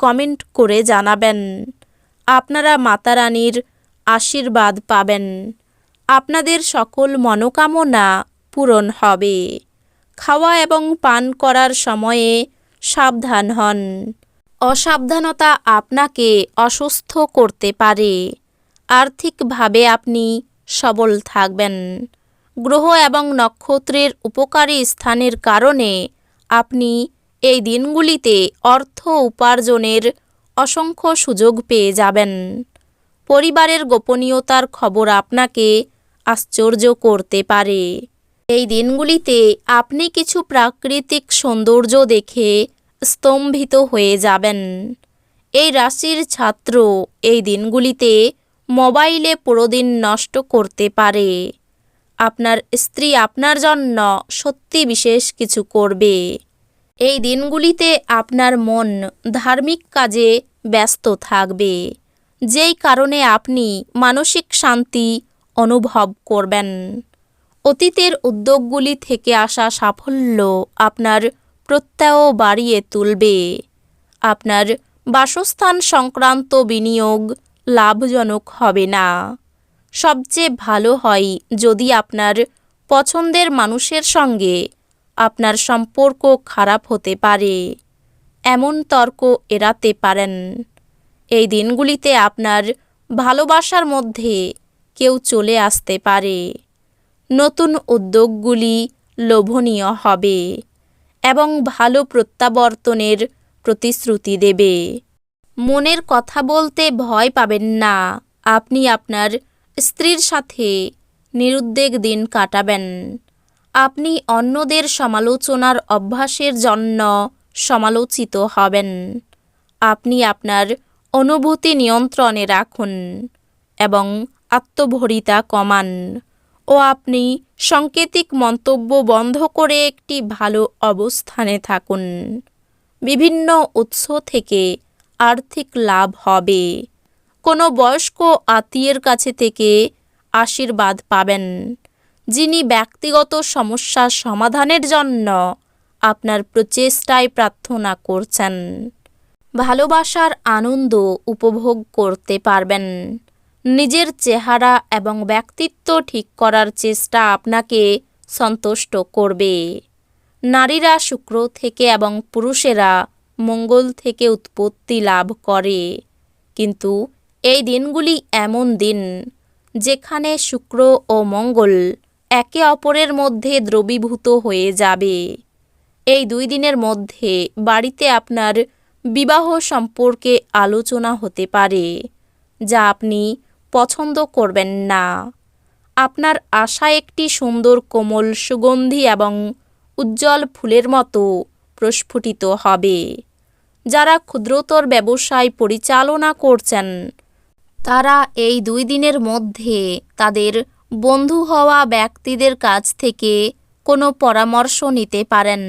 Comment করে জানাবেন। আপনারা মাতারানীর আশীর্বাদ পাবেন। আপনাদের সকল মনোকামনা পূরণ হবে। খাওয়া এবং পান করার সময়ে সাবধান হন। অসাবধানতা আপনাকে অসুস্থ করতে পারে। আর্থিকভাবে আপনি সবল থাকবেন। গ্রহ এবং নক্ষত্রের উপকারী স্থানের কারণে আপনি এই দিনগুলিতে অর্থ উপার্জনের অসংখ্য সুযোগ পেয়ে যাবেন। পরিবারের গোপনীয়তার খবর আপনাকে আশ্চর্য করতে পারে। এই দিনগুলিতে আপনি কিছু প্রাকৃতিক সৌন্দর্য দেখে স্তম্ভিত হয়ে যাবেন। এই রাশির ছাত্র এই দিনগুলিতে মোবাইলে পুরো দিন নষ্ট করতে পারে। আপনার স্ত্রী আপনার জন্য সত্যি বিশেষ কিছু করবে। এই দিনগুলিতে আপনার মন ধার্মিক কাজে ব্যস্ত থাকবে। যেই কারণে আপনি মানসিক শান্তি অনুভব করবেন। অতীতের উদ্যোগগুলি থেকে আসা সাফল্য আপনার প্রত্যয় বাড়িয়ে তুলবে। আপনার বাসস্থান সংক্রান্ত বিনিয়োগ লাভজনক হবে না। সবচেয়ে ভালো হয় যদি আপনার পছন্দের মানুষের সঙ্গে আপনার সম্পর্ক খারাপ হতে পারে। এমন তর্ক এড়াতে পারেন। এই দিনগুলিতে আপনার ভালোবাসার মধ্যে কেউ চলে আসতে পারে। নতুন উদ্যোগগুলি লোভনীয় হবে এবং ভালো প্রত্যাবর্তনের প্রতিশ্রুতি দেবে। মনের কথা বলতে ভয় পাবেন না। আপনি আপনার স্ত্রীর সাথে নিরুদ্বেগ দিন কাটাবেন। আপনি অন্যদের সমালোচনার অভ্যাসের জন্য সমালোচিত হবেন। আপনি আপনার অনুভূতি নিয়ন্ত্রণে রাখুন এবং আত্মভরিতা কমান ও আপনি সাংকেতিক মন্তব্য বন্ধ করে একটি ভালো অবস্থানে থাকুন। বিভিন্ন উৎস থেকে আর্থিক লাভ হবে। কোনো বয়স্ক আত্মীয়ের কাছে থেকে আশীর্বাদ পাবেন। যিনি ব্যক্তিগত সমস্যার সমাধানের জন্য আপনার প্রচেষ্টায় প্রার্থনা করছেন। ভালোবাসার আনন্দ উপভোগ করতে পারবেন। নিজের চেহারা এবং ব্যক্তিত্ব ঠিক করার চেষ্টা আপনাকে সন্তুষ্ট করবে। নারীরা শুক্র থেকে এবং পুরুষেরা মঙ্গল থেকে উৎপত্তি লাভ করে। কিন্তু এই দিনগুলি এমন দিন যেখানে শুক্র ও মঙ্গল একে অপরের মধ্যে দ্রবীভূত হয়ে যাবে। এই দুই দিনের মধ্যে বাড়িতে আপনার বিবাহ সম্পর্কে আলোচনা হতে পারে, যা আপনি পছন্দ করবেন না। আপনার আশা একটি সুন্দর কোমল সুগন্ধি এবং উজ্জ্বল ফুলের মতো প্রস্ফুটিত হবে। যারা ক্ষুদ্রতর ব্যবসায় পরিচালনা করছেন, তারা এই দুই দিনের মধ্যে তাদের বন্ধু হওয়া ব্যক্তিদের কাছ থেকে কোনো পরামর্শ নিতে পারেন,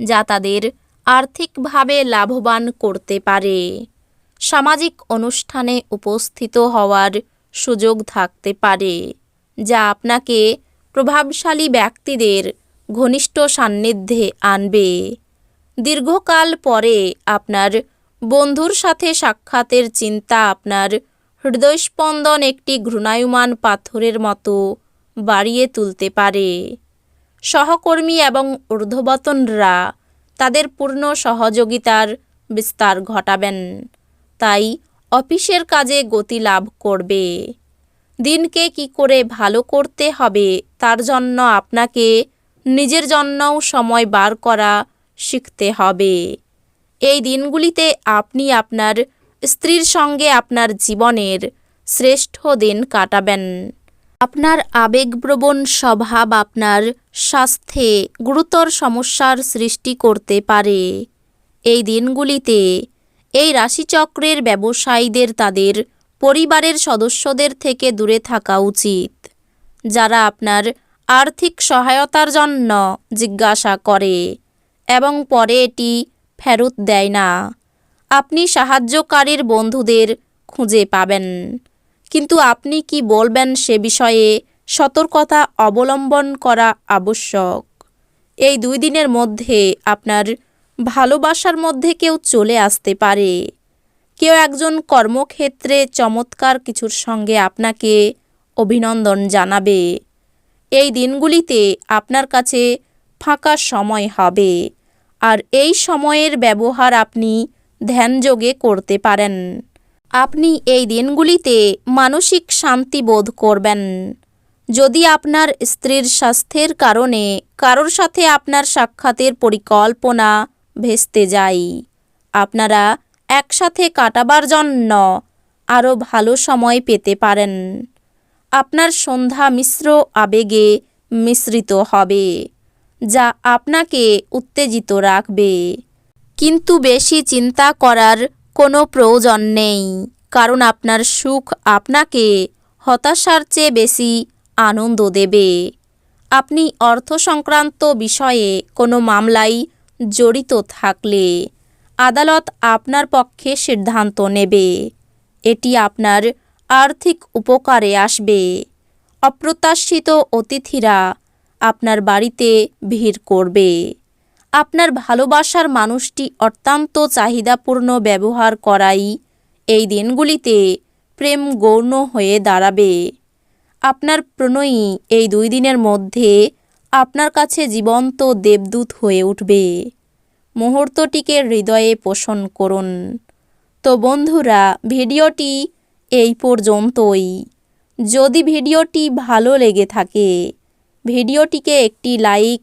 যা তাদের আর্থিকভাবে লাভবান করতে পারে। সামাজিক অনুষ্ঠানে উপস্থিত হওয়ার সুযোগ থাকতে পারে, যা আপনাকে প্রভাবশালী ব্যক্তিদের ঘনিষ্ঠ সান্নিধ্যে আনবে। দীর্ঘকাল পরে আপনার বন্ধুর সাথে সাক্ষাতের চিন্তা আপনার হৃদয়স্পন্দন একটি ঘূর্ণায়মান পাথরের মতো বাড়িয়ে তুলতে পারে। সহকর্মী এবং ঊর্ধ্ববতনরা তাদের পূর্ণ সহযোগিতার বিস্তার ঘটাবেন। তাই অফিসের কাজে গতি লাভ করবে। দিনকে কি করে ভালো করতে হবে তার জন্য আপনাকে নিজের জন্যও সময় বার করা শিখতে হবে। এই দিনগুলিতে আপনি আপনার স্ত্রীর সঙ্গে আপনার জীবনের শ্রেষ্ঠ দিন কাটাবেন। আপনার আবেগপ্রবণ স্বভাব আপনার স্বাস্থ্যে গুরুতর সমস্যার সৃষ্টি করতে পারে। এই দিনগুলিতে এই রাশিচক্রের ব্যবসায়ীদের, তাদের পরিবারের সদস্যদের থেকে দূরে থাকা উচিত, যারা আপনার আর্থিক সহায়তার জন্য জিজ্ঞাসা করে এবং পরে এটি ফেরত দেয় না। আপনি সাহায্যকারীর বন্ধুদের খুঁজে পাবেন। কিন্তু আপনি কি বলবেন সে বিষয়ে সতর্কতা অবলম্বন করা আবশ্যক? এই দুই দিনের মধ্যে আপনার ভালোবাসার মধ্যে কেউ চলে আসতে পারে। কেউ একজন কর্মক্ষেত্রে চমৎকার কিছুর সঙ্গে আপনাকে অভিনন্দন জানাবে। এই দিনগুলিতে আপনার কাছে ফাঁকা সময় হবে। আর এই সময়ের ব্যবহার আপনি ধ্যানযোগে করতে পারেন। আপনি এই দিনগুলিতে মানসিক শান্তি বোধ করবেন। যদি আপনার স্ত্রীর স্বাস্থ্যের কারণে কারোর সাথে আপনার সাক্ষাতের পরিকল্পনা ভেস্তে যায়, আপনারা একসাথে কাটাবার জন্য আরও ভালো সময় পেতে পারেন। আপনার সন্ধ্যা মিশ্র আবেগে মিশ্রিত হবে, যা আপনাকে উত্তেজিত রাখবে। কিন্তু বেশি চিন্তা করার কোনো প্রয়োজন নেই, কারণ আপনার সুখ আপনাকে হতাশার চেয়ে বেশি আনন্দ দেবে। আপনি অর্থ সংক্রান্ত বিষয়ে কোনো মামলায় জড়িত থাকলে আদালত আপনার পক্ষে সিদ্ধান্ত নেবে। এটি আপনার আর্থিক উপকারে আসবে। অপ্রত্যাশিত অতিথিরা আপনার বাড়িতে ভিড় করবে। আপনার ভালোবাসার মানুষটি অত্যন্ত চাহিদাপূর্ণ ব্যবহার করাই এই দিনগুলিতে প্রেম গৌণ হয়ে দাঁড়াবে। আপনার প্রণয়ী এই দুই দিনের মধ্যে আপনার কাছে জীবন্ত দেবদূত হয়ে উঠবে। মুহূর্তটিকে হৃদয়ে পোষণ করুন। তো বন্ধুরা, ভিডিওটি এই পর্যন্তই। যদি ভিডিওটি ভালো লেগে থাকে, ভিডিওটিকে একটি লাইক